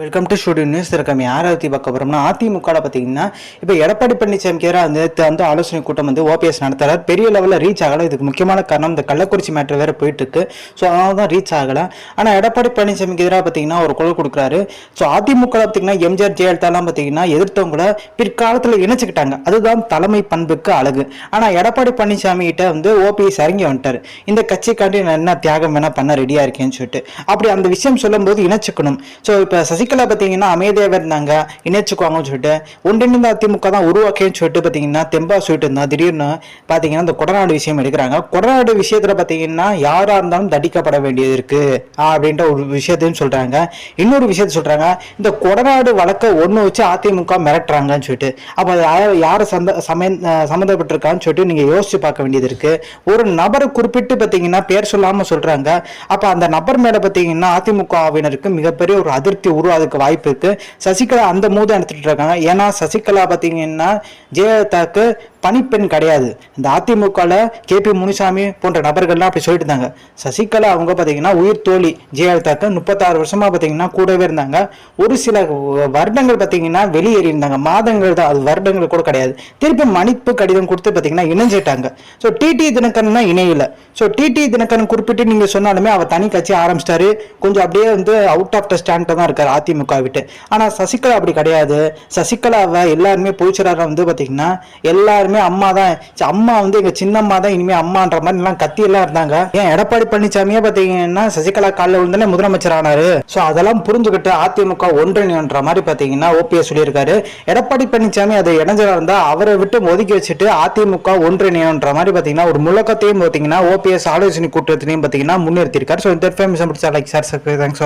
Welcome to studio news இருக்கமே யாரை பற்றி பார்க்க போகிறோம்னா அதிமுகவில் பார்த்தீங்கன்னா இப்போ எடப்பாடி பழனிசாமிக்கு எதிராக நேற்று வந்து ஆலோசனை கூட்டம் வந்து ஓபிஎஸ் நடத்துறாரு. பெரிய லெவலில் ரீச் ஆகலை. இதுக்கு முக்கியமான காரணம் இந்த கள்ளக்குறிச்சி மேட்ரு வேறு போயிட்டு இருக்கு ஸோ அதனால தான் ரீச் ஆகலை. ஆனால் எடப்பாடி பழனிசாமிக்கு எதிராக பார்த்தீங்கன்னா ஒரு குரல் கொடுக்குறாரு. ஸோ அதிமுகவில் பார்த்தீங்கன்னா எம்ஜிஆர் ஜெயலலிதாலாம் பார்த்தீங்கன்னா எதிர்த்தவங்கள பிற்காலத்தில் இணைச்சிக்கிட்டாங்க. அதுதான் தலைமை பண்புக்கு அழகு. ஆனால் எடப்பாடி பழனிசாமி கிட்ட வந்து ஓபிஎஸ் இறங்கி வந்துட்டார். இந்த கட்சிக்காண்டி நான் என்ன தியாகம் வேணால் பண்ண ரெடியாக இருக்கேன்னு சொல்லிட்டு. அப்படி அந்த விஷயம் சொல்லும்போது இணைச்சிக்கணும். ஸோ இப்போ சசிகலா பார்த்தீங்கன்னா அமைதியாகவே இருந்தாங்க. இணைச்சுக்குவாங்கன்னு சொல்லிட்டு ஒன்றிணைந்த அதிமுக தான் உருவாக்கேன்னு சொல்லிட்டு பார்த்தீங்கன்னா தெம்பா சொல்லிட்டு இருந்தா திடீர்னு பார்த்தீங்கன்னா இந்த கொடநாடு விஷயம் எடுக்கிறாங்க. கொடநாடு விஷயத்தில் பார்த்தீங்கன்னா யாராக இருந்தாலும் தண்டிக்கப்பட வேண்டியது இருக்கு அப்படின்ற ஒரு விஷயத்தையும் சொல்கிறாங்க இன்னொரு விஷயத்த சொல்கிறாங்க இந்த கொடநாடு வழக்கை ஒன்று வச்சு அதிமுக மிரட்டுறாங்கன்னு சொல்லிட்டு. அப்போ அது யார் யார் சந்த சமய சம்மந்தப்பட்டிருக்கான்னு சொல்லிட்டு நீங்கள் யோசிச்சு பார்க்க வேண்டியது இருக்குது ஒரு நபரை குறிப்பிட்டு பார்த்தீங்கன்னா பேர் சொல்லாமல் சொல்கிறாங்க அப்போ அந்த நபர் மேலே பார்த்தீங்கன்னா அதிமுகவினருக்கு மிகப்பெரிய ஒரு அதிருப்தி உருவாதுக்கு வாய்ப்பு இருக்கு. சசிகலா அந்த மூதம் எடுத்துட்டு இருக்காங்க. ஏன்னா சசிகலா பார்த்தீங்கன்னா ஜெயலலிதாக்கு பணிப்பெண் கிடையாது. இந்த அதிமுகவில் கே பி முனிசாமி போன்ற நபர்கள்லாம் அப்படி சொல்லிட்டு இருந்தாங்க சசிகலா அவங்க பார்த்தீங்கன்னா உயிர் தோழி ஜெயலலிதாக்கு முப்பத்தாறு வருஷமாக பார்த்தீங்கன்னா கூடவே இருந்தாங்க. ஒரு சில வருடங்கள் பார்த்தீங்கன்னா வெளியேறி இருந்தாங்க மாதங்கள் தான் அது வருடங்கள் கூட கிடையாது. திருப்பி மன்னிப்பு கடிதம் கொடுத்து பார்த்தீங்கன்னா இணைஞ்சிட்டாங்க. ஸோ டிடி தினகரன் இணையில. ஸோ டிடி தினகரன் குறிப்பிட்டு நீங்கள் சொன்னாலுமே அவர் தனி கட்சி ஆரம்பிச்சிட்டாரு. கொஞ்சம் அப்படியே வந்து அவுட் ஆஃப் த ஸ்டாண்ட் தான் இருக்கார் அதிமுக விட்டு. ஆனால் சசிகலா அப்படி கிடையாது. சசிகலாவை எல்லாருமே பொய்ச்சராக வந்து பார்த்தீங்கன்னா எல்லாருமே அம்மா தான் அம்மா வந்து எங்க சின்னம்மா தான் இனிமே அம்மான்ற மாதிரி எல்லாம் கத்தி எல்லாம் இருந்தாங்க. ஏன் எடப்பாடி பழனிசாமியே பார்த்தீங்கன்னா சசிகலா காலில் விழுந்தானே முதலமைச்சர் ஆனாரு ஸோ அதெல்லாம் புரிஞ்சுக்கிட்டு அதிமுக ஒன்றிணைன்ற மாதிரி பார்த்தீங்கன்னா ஓபிஎஸ் சொல்லியிருக்காரு. எடப்பாடி பழனிசாமி அது இடைஞ்சலா இருந்தா அவரை விட்டு ஒதுக்கி வச்சுட்டு அதிமுக ஒன்றிணைன்ற மாதிரி பார்த்தீங்கன்னா ஒரு முழக்கத்தையும் பார்த்தீங்கன்னா ஓபிஎஸ் ஆலோசனை கூட்டத்திலையும் பார்த்தீங்கன்னா முன்னிறுத்தியிருக்காரு. ஸோ இந்த இன்ஃபர்மேஷன் பிடிச்சா லைக் சார் தேங்க்ஸ்